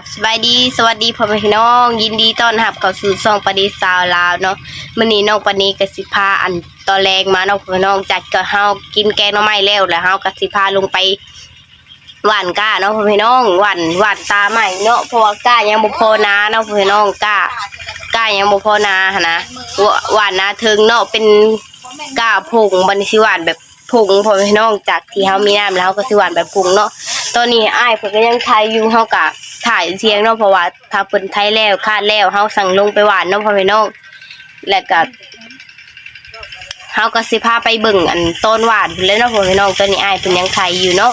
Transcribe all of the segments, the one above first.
บสบายดีสวัสดีพ่อแม่พี่น้อง ยินดีต้อนรับเข้าสู่ช่องปดีสาวลาวเนาะมื้อนี้น้องปนีก็สิพาอันตอนแรงมาเนาะพ่อแม่น้องจัดก็เฮากินแกงหน่อไม้แล้วแล้วเฮาก็สิพาลงไปหวานก้าเนาะพ่อแม่น้องหวานหวานตาใหม่เนาะเพราะว่าก้ายังบ่พอนาเนาะพ่อแม่น้องก้าก้ายังบ่พอนาหนนะหวานนาถึงเนาะเป็นก้าผงบัดนี้สิหวานแบบผงพ่อแม่น้องจากที่เฮามีน้ำแล้วก็สิหวานแบบผงเนาะ ตอนนี้อ้ายเพิ่นก็ยังถ่ายอยู่เฮากะถ่ายเสียงเนาะเพราะว่าถ้าเพิ่นถ่ายแล้วคาดแล้วเฮาสั่งลงไปหวานเนาะพ่อแม่น้องแล้วก็เฮาก็สิพาไปเบิ่งอันต้นหวานพุ่นเลยเนาะพ่อแม่น้องตอนนี้อ้ายเพิ่นยังถ่ายอยู่เนาะ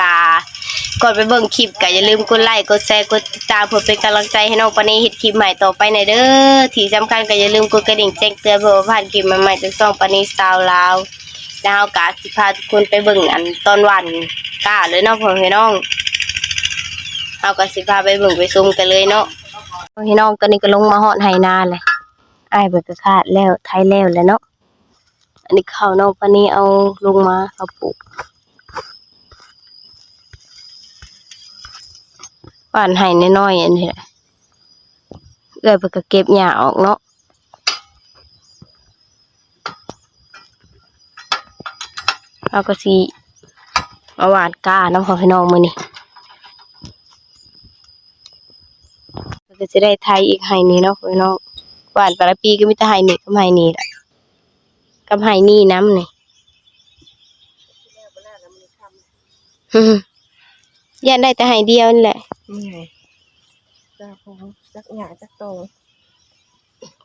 กาก่อนไปเบิ่งคลิปก็อย่าลืมกดไลค์กดแชร์กดติดตามเพื่อเป็นกำลังใจให้น้องปานีเฮ็ดคลิปใหม่ต่อไปในเด้อที่สำคัญก็อย่าลืมกดกระดิ่งแจ้งเตือนเพื่อบ่พลาดคลิปใหม่ๆจากช่องปานีสไตล์ลาว แล้วเฮากะสิพาทุกคนไปเบิ่งอันต้นวานกล้าเลยเนาะพ่อแม่น้องเอาก็สิพาไปเบิ่งไปซุ่มกันเลยเนาะพี่น้องตอนนี้ก็ลงมาฮอดไหนาเลยอ้ายเบิดก็ขาดแล้วไทยแล้วแหล้วเนาะอันนี้ข้าวน้องปานี้เอาลงมาเอาปลูกหวานไห้น้อยๆอันนี้แหละเอื้อยเพิ่นก็เก็บหญ้าออกเนาะ เอาก็สิมาหวานก้าน้ำของพี่น้องมื้อนี้ก็จะได้ไทยอีกไฮนี้เนาะพี่น้องหวานแต่ละปีก็มีแต่ไฮนี่กับไฮนี่แหละกับไฮนี่น้ำนี่ฮึ่มยันได้แต่ไฮเดียวนี่แหละนี่ไงจักหงจักหยาจักโต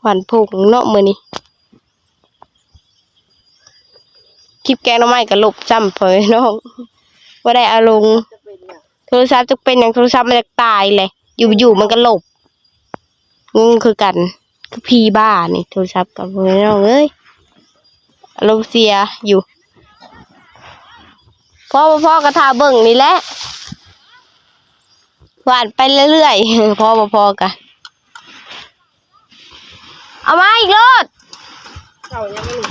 หวานผงเนาะมือนี้ คลิปแกงน้ำไม้กับลบจำเผยน้องว่าได้อาลงจะเป็นเนี่ยโทรศัพท์จะเป็นอย่างโทรศัพท์มันจะตายเลย อยู่อยู่มันก็หลบงงคือกันคือพีบ้านี่โทรศัพท์กับเพื่อนน้องเอ้ยอารมณ์เสียอยู่พ่อพ่อกระทาเบิ่งนี่แหละหวานไปเรื่อยๆพ่อมาพอกันเอามาอีกรถเข่ายังไม่หลุด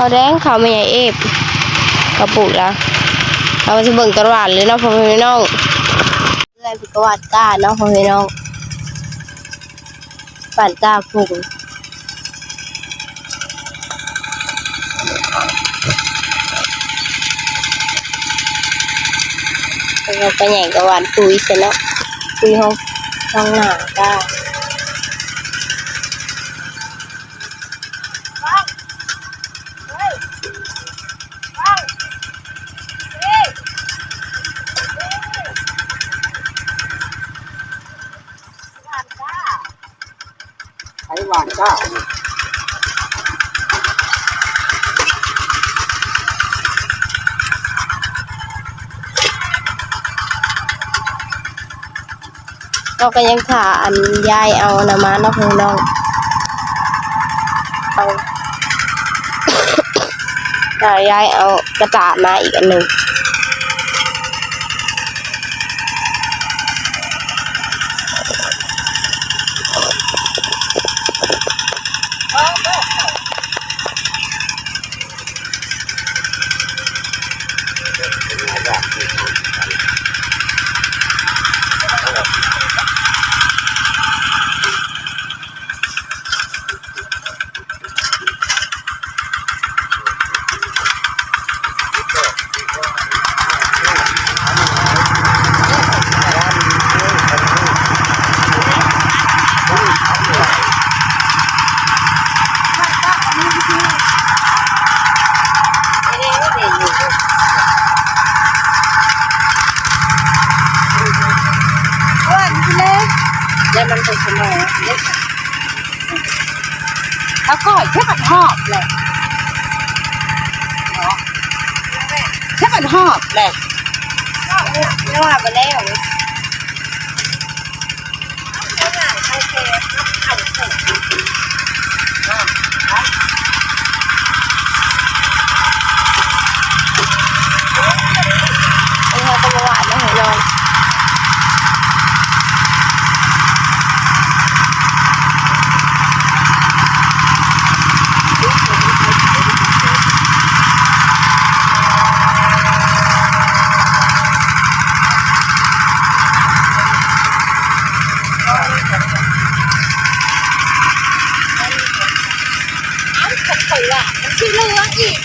เขาแดงเขาไม่ใหญ่เอฟกระปุกแล้วเราจะเบิ่งตะวันเลยเนาะพ่อพี่น้องเพื่อนพี่กวาดก้าเนาะพ่อพี่น้องปั่นก้าพุงเราไปใหญ่กระวานปุยเสร็จแล้วปุยห้องห้องหน้าก้า หวานก้าเราก็ยังขาอันยายเอานะมาเนาะพี่น้องเอาถ้ายายเอากระดาษมาอีกอันหนึ่ง แล้วมันเป็นสมองแล้วก็เช้ปันหอบเลยแค่เป็นหอบแหละไม่ว่าไปแล้ว ที่เหลืออีก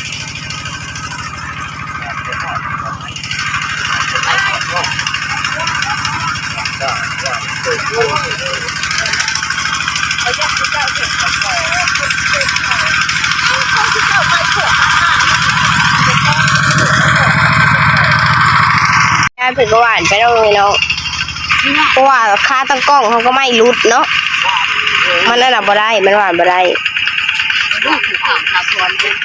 เขาอยากจะเจ้าเห็ดกับพ่อเขาที่เจ้าไปเถอะข้างหน้างานเพิ่นก็หวานไปเนาะพี่น้องเพราะว่าค่าตั้งกล้องเขาก็ไม่รุดเนาะมันนั่นน่ะบ่ได้มันหวานบ่ได้ ลูกถูกข่าวข่าวพรเป็น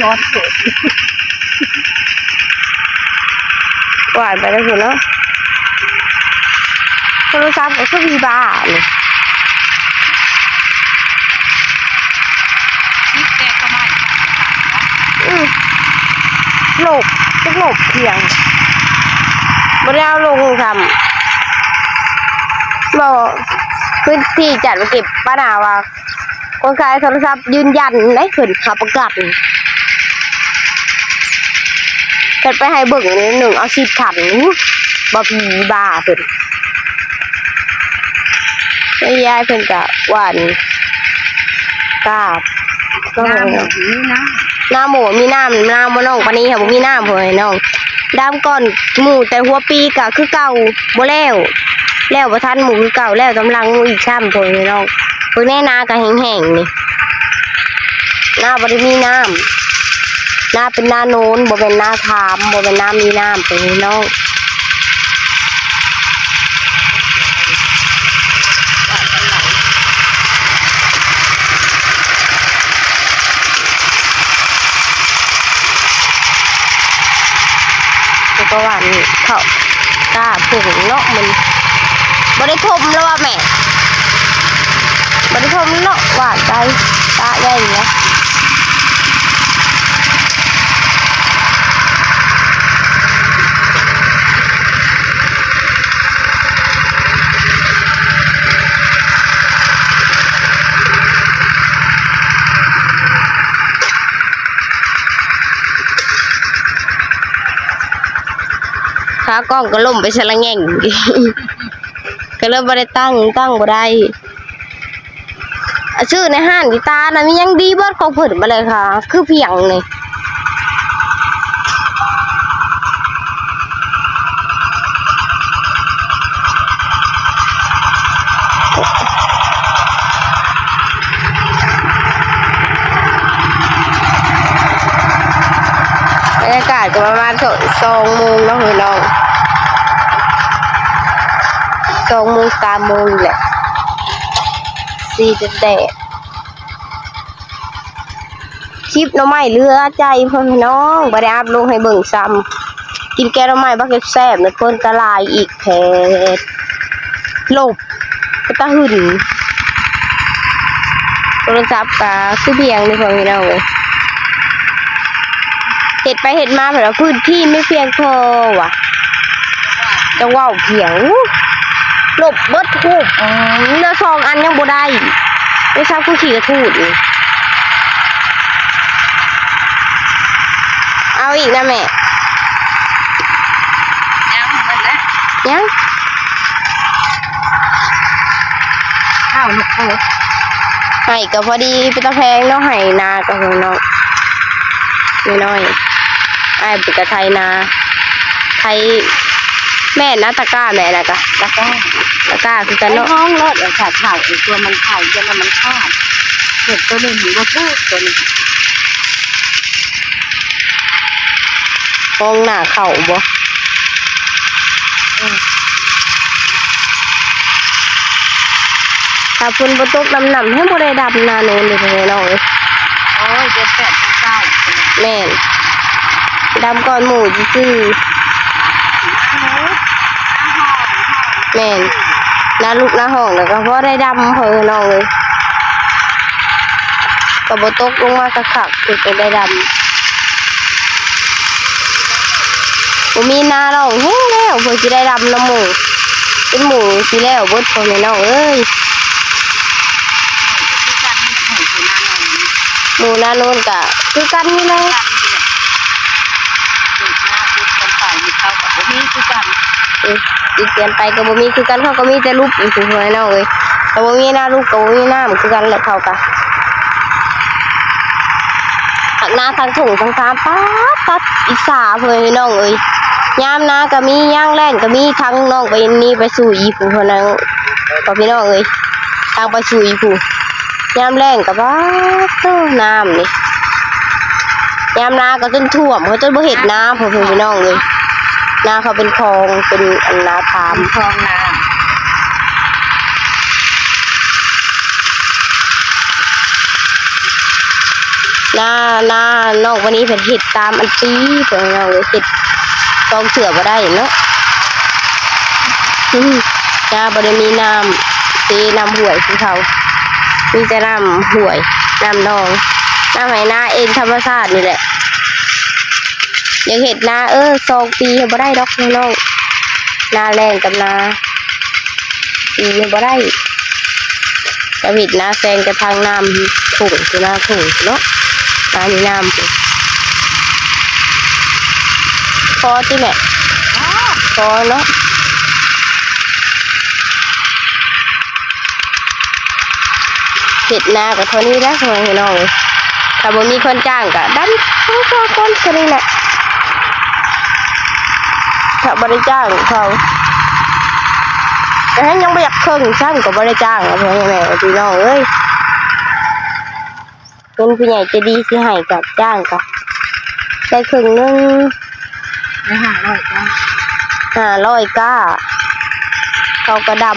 ร้อนเถิดหวานไปแล้วคือเนาะโทรศัพท์ก็คือมีบ้านี่คิดแกก็ไม่อือหลบจะหลบเพียงบ่ได้เอาลงทำบ่ พื้นที่จัดมาเก็บป้านาว่าคนขายโทรศัพท์ยืนยันได้ขึ้นขับประกันเกิดไปให้เบิ่งนิดหนึ่งเอาสิบถันบ่ผีบาเพิ่นแล้ยายเพิ่นก็หวานกาบก็น้ำเลยแบบนี้นะน้ำหมูมีน้ำน้ำบ่น้องปานี้ค่ะบ่มีน้ำเพิ่นให้น้องดำก่อนหมูแต่หัวปีก็คือเก่าบ่แล้ว แล้วบ่ทันหมูคือเก่าแล้วกำลังอีกซ้ำเพิ่นให้น้องเพิ่นแน่นาก็แห้งๆนี่หน้าบ่ได้มีน้ำหน้าเป็นหน้าโน้นบ่เป็นหน้าถามบ่เป็นหน้ามีน้ำเพิ่นให้น้องแล้วก็หวานเขากล้าผงเนาะมัน บ่ได้ทมแล้วว่าแม่บ่ได้ทมเนาะหวานใจตาใหญ่เนาะขากล้องก็ล่มไปซะละแง่ง ก็เลยบ่ได้ตั้งตั้งบ่ได้ชื่อในห้านกีตาร์นะมียังดีเบิดของเพิ่นมาเลยค่ะ คือเพียงนี่บรรยากาศก็ประมาณสองโมงเนาะพี่น้อง สองโมงสามโมงแหละสี่จะแดดคลิปน้องใหม่เรือใจพ่อพี่น้องบ่ได้อัพลงให้เบิ่งซ้ำกินแกงหน้องใหม่บักเก็ตแซ่บในเพิ่นกระลายอีกแพดหลบก็ตะหึ่นโทรศัพท์ก็คือเบียงนี่พ่อพี่น้องเอ้ยเห็ดไปเห็ดมาเผื่อพื้นที่ไม่เพียงพอว่ะจะว่าวเพียงอู้ หลบเบิดทูบอืมเนื้อซองอันยังบ่ได้ไม่ทราบกูขี่กระทูดนี่เอาอีกนะแม่ยังหมดแล้วยังข้าวนกโคตให้ก็พอดีเป็นตะแพงเนาะให้นากับของน้องน้อยๆไอ้ายเป็นกระไทยนา ไทยแม่นะตะกร้าแม่นะกะตะก้า ตะกร้าคือกันไอ้เนาะห้องรถไอ้ขาดข่าวไอ้ตัวมันข่าวยันมันขาดเห็ดตัวหนึ่งก็พูดตัวหนึ่งห้องหน้าเข่าบ่ถ้าเพุ่นบ่ตกน้ำหนำให้บ่ได้ดำนาโนนเลยพี่น้องเอ้ยโอ้ยเจ็ดแปดเก้าแม่นดำก่อนหมู่ซื่อๆแม่น นาลูกนาห้องแล้วก็พอได้ดำเพิ่นน้องเอ้ยก็บ่ตกลงมากระคักคือจะได้ดำบ่มีนาน้องแห้งแล้วเพิ่นสิได้ดำน้ำหมูเป็นหมูสิแล้วบดพ่อแม่น้องเอ้ยหมูน้าโนนก็คือกันนี่แหละกันนี่แหละเด็กหน้าพุทธกันไปมีเข้ากับพวกนี้คือกัน อีกเปลี่ยนไปก็บ่มีคือกันเขาก็มีแต่รูปอีกคู่น้องเอ้ยก็บ่มีหน้ารูปก็บ่มีหน้ำคือกันแหละเขาก็ทางหน้าทางถุงทางตามป๊าดตัดอีสาเพื่อนน้องเอ้ยยามนาก็มีย่างแรงก็มีทางน้องไปนี่ไปสู่อีผู้คนนั้นก็พี่น้องเอ้ยทางไปสู่อีผู้ยามแรงก็บ้าเต้าน้ำนี่ยามนาก็จนท่วมเขาจนบ่เห็ดน้ำเพื่อนพี่น้องเลย นาเขาเป็นคลองเป็นอันนาทามคลองน้หน้าหน้านอกวันนี้เพิ่นเฮ็ดตามอันตีเพิ่นเอาเลยเฮ็ดกองเสือบ่ได้เนาะหน้าบ่ได้มีน้ำตีน้ำห้วยคือเขามีแต่น้ำห้วยน้ำนองน้ำไหนาเองธรรมชาตินี่แหละ อยากเฮ็ดนาเออสองปีเฮ็ดบ่ได้ดอกน้องๆนาแรงกับนาปีเฮ็ดบ่ได้ก็เฮ็ดนาแซงกับทางน้ำถุงคือนาถุงเนาะน้ำมีน้ำพอที่แม่ำอ้าพอเนาะเห็ดนากับเท่านี้แล้วพ่องน้องถ้าบ่มีคนจ้างก็ดันทั้งสองคนแค่นี้แหละ ถ้าบ่ได้จ้างเขาแต่ให้ยังบ่อยากเครื่องซ้ำก็บ่ได้จ้างอะพ่อแม่พี่น้องเอ้ยเป็นผู้ใหญ่ใจะดีสิให้กับจ้างก็ได้ครึ่งหนึงไม่ห่างร้อยจ้าห้าร้อยก้าเขากระดำ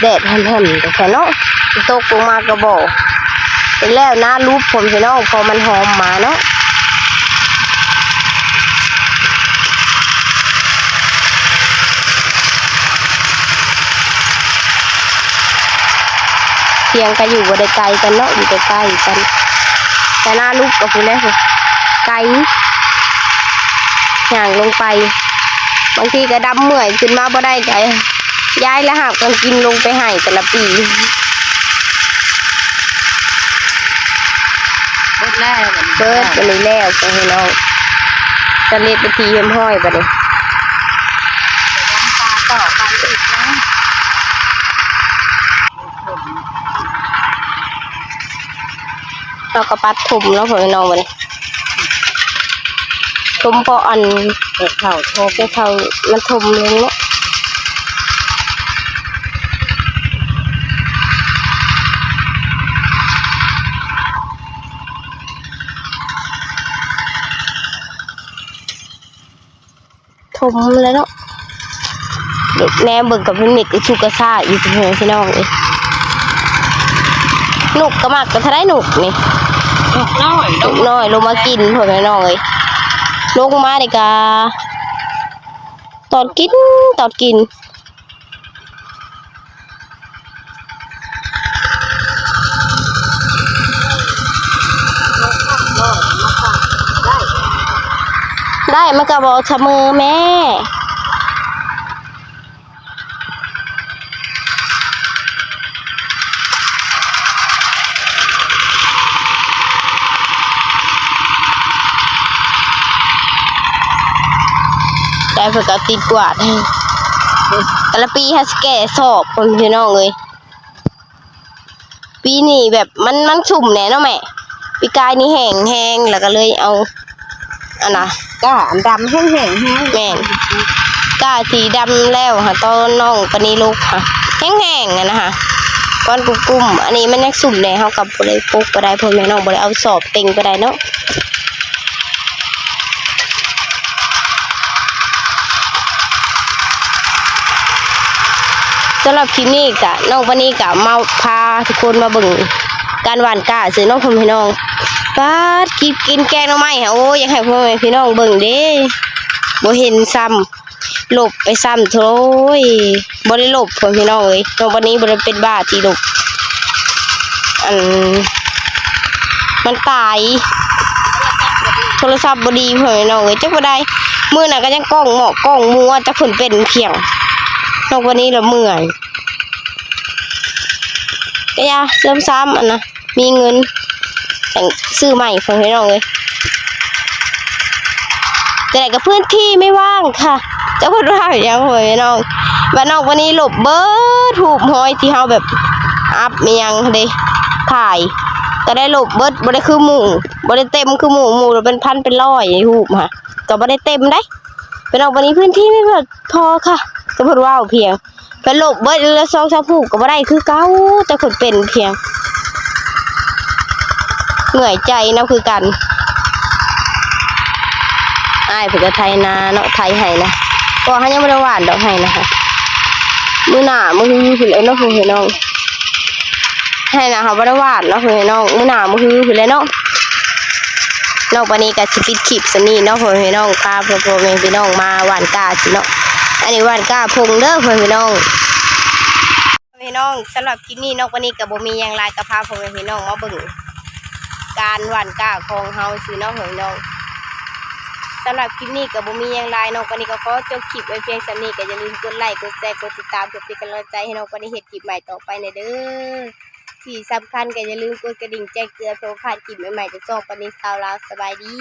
แดดแห่มๆแต่แค่เนาะตกลงมากระบอกเป็นแล้วหน้ารูปผมพี่น้องพอมันหอมมาเนาะ เพียงก็อยู่บ่ได้ไกลกันเนาะอยู่ใกล้ๆกัน แต่หน้ารูปกับคุณแม่สิไกลย่างลงไป บางทีก็ดำเมื่อยขึ้นมาบ่ได้ใจย้ายแล้วหาบกันกินลงไปให้แต่ละปีเบิดแล้วแบบนี้เบิดกันนี้แล้วไปให้น้องจะเล็ดไปทีเฮมห้อยไปเลยปลาต่อ เราก็ปัดทุมแล้วพอให้น้องไปเลยทุมเพราะอันเห็ดเข่าโทบไปเขามันทุมลงเนาะทุมเลยเนาะเด็กแม่เบิ่งกับเป็นเม็ดกระชุกกระซ่าอยู่เป็นเพื่อนพี่น้องเลยหนุกก็มากก็ถ้าได้หนุกนี่ ดอกน้อยลูกน้อยลงมากินพ่อแม่น้องเลยลงมาเด็กาตอดกินตอดกินได้มันก็บอกเสมอแม่ ได้เพื่อก็ติดกวาดให้แต่ละปีฮัสแก่สอบคนพี่น้องเลย ปีนี้แบบมันมันชุ่มแน่เนาะแม่ปีกายนี่แห้งแห้งแล้วก็เลยเอาอันน่ะก้าอันดำแห้งๆแห้งแม่นก้าสีดำแล้วค่ะตอนน้องปานนีลูกค่ะแห้งๆอะนะคะก้อนกุ้มๆอันนี้มันยังสุ่มเลยเฮากับบ่ได้ปลูกบ่ได้พ่อแม่น้องบ่ได้เอาสอบเต็งบ่ได้เนาะ สำหรับคลิปนี้กะน้องปานนี้กะมาพาทุกคนมาเบิ่งการหวานก้าซื้อน้องพ่อแม่น้องป้าดกินกินแกงน่อไม้ค่ะโอ้ยอยากให้พ่อแม่พี่น้องเบิ่งเด้บ่เห็นซ้ำหลบไปซ้ำโถยบ่ได้หลบพ่อพี่น้องเอ้ยน้องวันนี้บ่ได้เป็นบ้าที่หลบอันมันตายโทรศัพท์บดีพ่อพี่น้องเอ้ยจักบ่ได้มื้อน่ะก็ยังกล้องหมอกกล้องมัวจักเพิ่นเป็นเพียง นองวันนี้ละเมื่อยก็ย่าเสริมซ้ำอันนะมีเงินแต่งซื้อใหม่พ่อพี่น้องเอ้ยแต่ไหนกับพื้นที่ไม่ว่างค่ะจะพูดว่าอย่างหวยน้องบ้านนอกวันนี้หลบเบิร์ดถูกหอยที่เฮาแบบอัพมียังเด้ถ่ายก็ได้หลบเบิร์ดบ่ได้คือหมู่บ่ได้เต็มคือหมู่หมู่เราเป็นพันเป็นร้อยหูบฮะก็บ่ได้เต็มได้เป็นออกวันนี้พื้นที่ไม่เบิดพอค่ะ ก็เพิ่นว่าเพียงเพิ่นหลบเบิดแล้วซองชาวผูกก็บ่ได้คือเก่าแต่เพิ่นเป็นเพียงเหนื่อยใจเนาะคือกันอ้ายเพิ่นก็ไทยนาเนาะไทยให้นะก็เฮายังบ่ได้หวานดอกให้นะคะมื้อหน้ามื้อฮือพุ่นแล้วเนาะพุ่นให้น้องให้นะเขาบ่ได้หวานเนาะพุ่นให้น้องมือหนามือฮือพุ่นแล้วเนาะนองปานนี้ก็สิปิดคลิปซะนี่เนาะพุ่นให้น้องพาพ่อพ่อแม่พี่น้องมาหวานกาสิเนาะ อันนี้หวานกาพงเด้อพุ่นพี่น้องพี่น้องสำหรับคลิปนี้นองปานนี้ก็บ่มียังลายก็พาพ่อแม่พี่น้องมาบิ่งการหวานก้าของเฮาสิเนาะเฮ้ยน้องสำหรับคลิปนี้ก็บ่มียังลายนองปานนี้ก็ขอจบคลิปไว้เพียงเท่านี้ก็อย่าลืมกดไลค์กดแชร์กดติดตามเพื่อเป็นกำลังใจให้น้องปานนี้เฮ็ดคลิปใหม่ต่อไปในเด้อที่สำคัญก็อย่าลืมกดกระดิ่งแจ้งเตือนเพื่อพลาดคลิปใหม่ๆจากช่องปานนี้สาวลาวสบายดี